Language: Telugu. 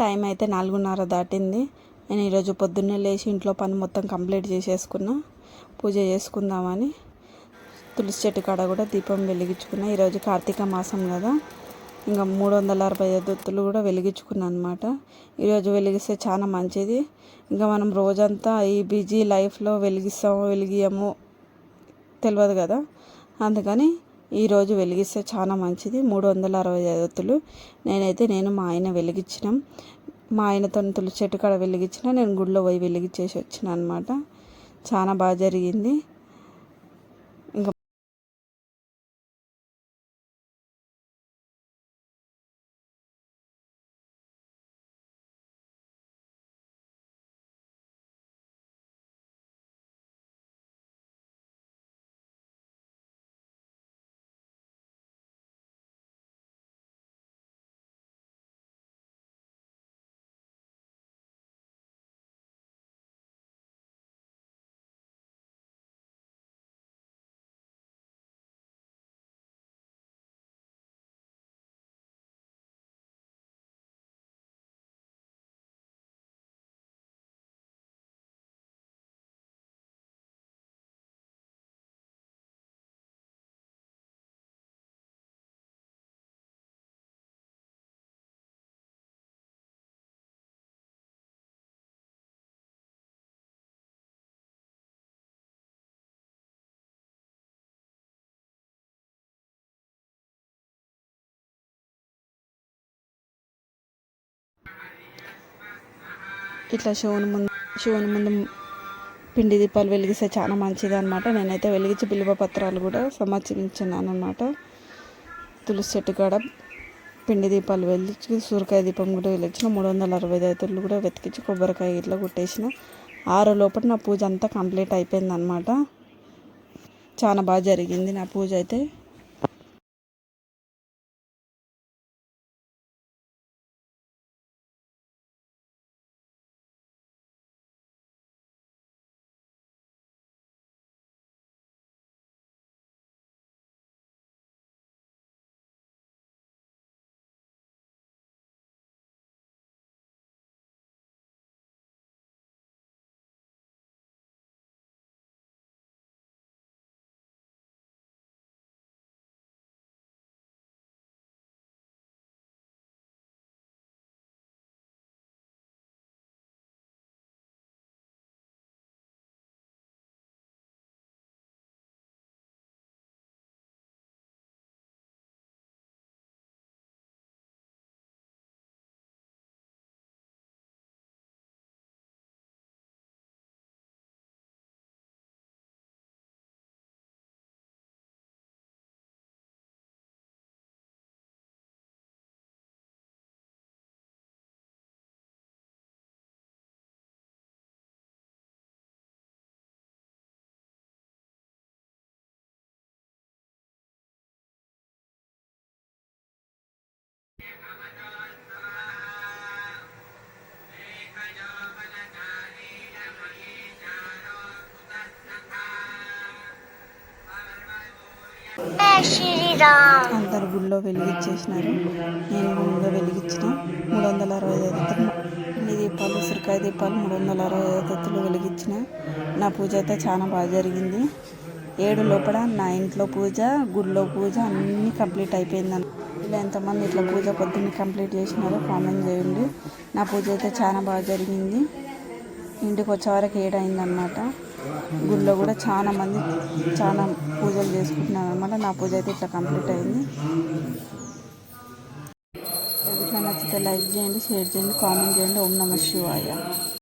టైం అయితే నాలుగున్నర దాటింది. నేను ఈరోజు పొద్దున్నే లేచి ఇంట్లో పని మొత్తం కంప్లీట్ చేసేసుకున్నా. పూజ చేసుకుందామని తులసి చెట్టు కాడ కూడా దీపం వెలిగించుకున్నా. ఈరోజు కార్తీక మాసం కదా. ఇంకా మూడు వందల అరవై ఐదు కూడా వెలిగించుకున్నాను అనమాట ఈరోజు వెలిగిస్తే చాలా మంచిది. ఇంకా మనం రోజంతా ఈ బిజీ లైఫ్లో వెలిగిస్తామో వెలిగియమో తెలియదు కదా. అందుకని ఈరోజు వెలిగిస్తే చాలా మంచిది. మూడు వందల అరవై ఐదు ఒత్తులు నేనైతే నేను మా ఆయన వెలిగించినాం. మా ఆయనతో తులసి చెట్టు కాడ వెలిగించిన నేను గుడిలో పోయి వెలిగించేసి వచ్చిన అనమాట చాలా బాగా జరిగింది. ఇట్లా శివుని ముందు శివుని ముందు పిండి దీపాలు వెలిగిస్తే చాలా మంచిది అనమాట నేనైతే వెలిగించి బిల్వ పత్రాలు కూడా సమర్పించినాను అనమాట తులసి చెట్టు కాడ పిండి దీపాలు వెలిగించి సూరకాయ దీపం కూడా వెలిగించిన మూడు వందల అరవై ఐదులు కూడా వెతికించి కొబ్బరికాయ ఇట్లా కొట్టేసిన. ఆరు లోపల నా పూజ అంతా కంప్లీట్ అయిపోయింది అనమాట చాలా బాగా జరిగింది నా పూజ అయితే. అందరు గుళ్ళో వెలిగించేసినారు. నేను గుళ్ళో వెలిగించిన. మూడు వందల అరవై ఐదు అన్ని దీపాలు ఉసిరికాయ దీపాలు మూడు వందల అరవై ఐదు వెలిగించిన. నా పూజ అయితే చాలా బాగా జరిగింది. ఏడు లోపల నా ఇంట్లో పూజ గుడిలో పూజ అన్నీ కంప్లీట్ అయిపోయిందని ఇలా ఎంతమంది ఇట్లా పూజ పొద్దున్నే కంప్లీట్ చేసినారో కామెంట్ చేయండి. నా పూజ అయితే చాలా బాగా జరిగింది. ఇంటికి వచ్చేవరకు ఏడైందనమాట గుడిలో కూడా చాలా మంది చాలా పూజలు చేసుకుంటున్నారు అనమాట నా పూజ అయితే ఇట్లా కంప్లీట్ అయింది. ఇట్లా నచ్చితే లైక్ చేయండి షేర్ చేయండి కామెంట్ చేయండి. ఓం నమ శివాయ.